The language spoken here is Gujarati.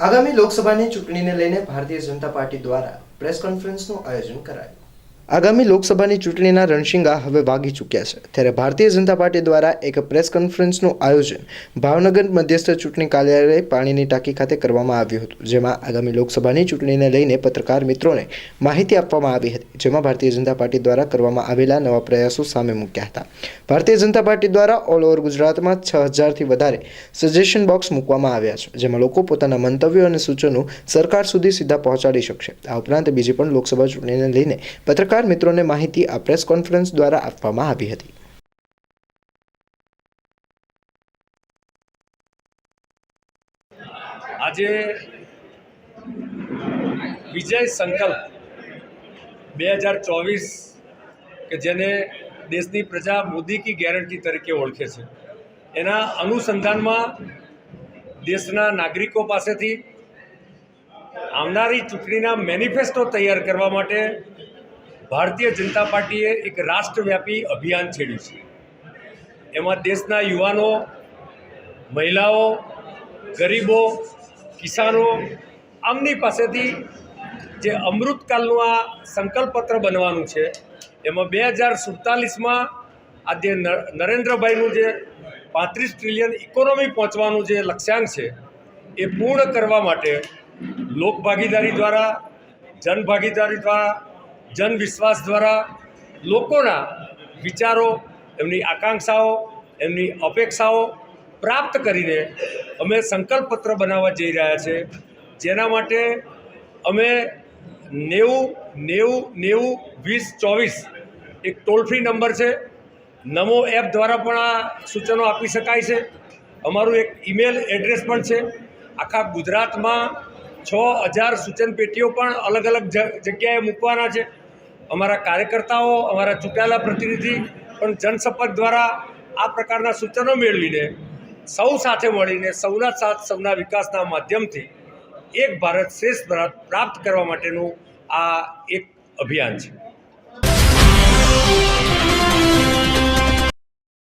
આગામી લોકસભાની ચૂંટણીને લઈને ભારતીય જનતા પાર્ટી દ્વારા પ્રેસ કોન્ફરન્સનું આયોજન કરાયું. આગામી લોકસભાની ચૂંટણીના રણશિંગા હવે વાગી ચૂક્યા છે. ત્યારે ભારતીય જનતા પાર્ટી દ્વારા એક પ્રેસ કોન્ફરન્સનું આયોજન ભાવનગર મધ્યસ્થ ચૂંટણી કાર્યાલય પાણીની ટાંકી ખાતે કરવામાં આવ્યું હતું, જેમાં આગામી લોકસભાની ચૂંટણીને લઈને પત્રકાર મિત્રોને માહિતી આપવામાં આવી હતી, જેમાં ભારતીય જનતા પાર્ટી દ્વારા કરવામાં આવેલા નવા પ્રયાસો સામે મૂક્યા હતા. ભારતીય જનતા પાર્ટી દ્વારા ઓલ ઓવર ગુજરાતમાં છ હજારથી વધારે સજેશન બોક્સ મૂકવામાં આવ્યા છે, જેમાં લોકો પોતાના મંતવ્યો અને સૂચનો સરકાર સુધી સીધા પહોંચાડી શકશે. આ ઉપરાંત બીજી પણ લોકસભા ચૂંટણીને લઈને પત્રકાર મિત્રોને માહિતી આ પ્રેસ કોન્ફરન્સ દ્વારા આપવામાં આવી હતી. આજે વિજય સંકલ્પ બે હજાર ચોવીસ કે જેને દેશની પ્રજા મોદી કી ગેરંટી તરીકે ઓળખે છે. એના અનુસંધાનમાં દેશના નાગરિકો પાસેથી આવનારી ચૂંટણીના મેનિફેસ્ટો તૈયાર કરવા માટે ભારતીય જનતા પાર્ટીએ એક રાષ્ટ્રવ્યાપી અભિયાન છેડ્યું છે. એમાં દેશના યુવાનો, મહિલાઓ, ગરીબો, કિસાનો આમની પાસેથી જે અમૃતકાલનું આ સંકલ્પપત્ર બનવાનું છે, એમાં બે હજાર સુડતાલીસમાં આ જે નરેન્દ્રભાઈનું જે પાંત્રીસ ટ્રિલિયન ઇકોનોમી પહોંચવાનું જે લક્ષ્યાંક છે, એ પૂર્ણ કરવા માટે લોકભાગીદારી દ્વારા, જનભાગીદારી દ્વારા જન વિશ્વાસ દ્વારા લોકોના વિચારો, એમની આકાંક્ષાઓ, એમની અપેક્ષાઓ પ્રાપ્ત કરીને અમે સંકલ્પપત્ર બનાવવા જઈ રહ્યા છે. જેના માટે અમે નેવું નેવું નેવું, વીસ, ચોવીસ એક ટોલ ફ્રી નંબર છે. નમો એપ દ્વારા પણ આ સૂચનો આપી શકાય છે. અમારું એક ઈમેલ એડ્રેસ પણ છે. આખા ગુજરાતમાં છ હજાર સૂચન પેટીઓ પણ અલગ અલગ જગ્યાએ મૂકવાના છે. અમારા કાર્યકર્તાઓ, અમારા ચૂંટાયેલા પ્રતિનિધિ પણ જનસંપર્ક દ્વારા આ પ્રકારના સૂચનો મેળવીને સૌ સાથે મળીને, સૌના સાથ, સૌના વિકાસના માધ્યમથી એક ભારત શ્રેષ્ઠ ભારત પ્રાપ્ત કરવા માટેનું આ એક અભિયાન છે.